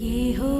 耶和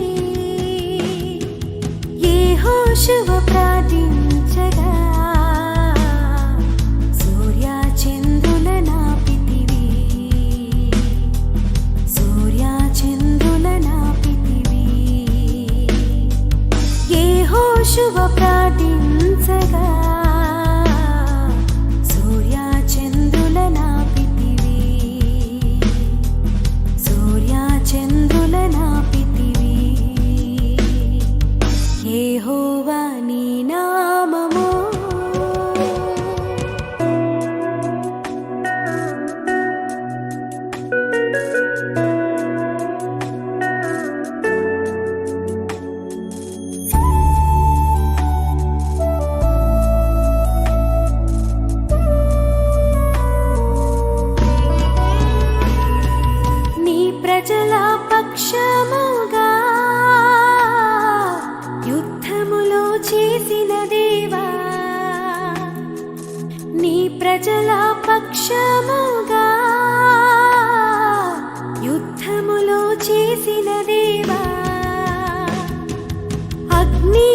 ప్రజల పక్షముగా యుద్ధములో చేసిన దేవా. అగ్ని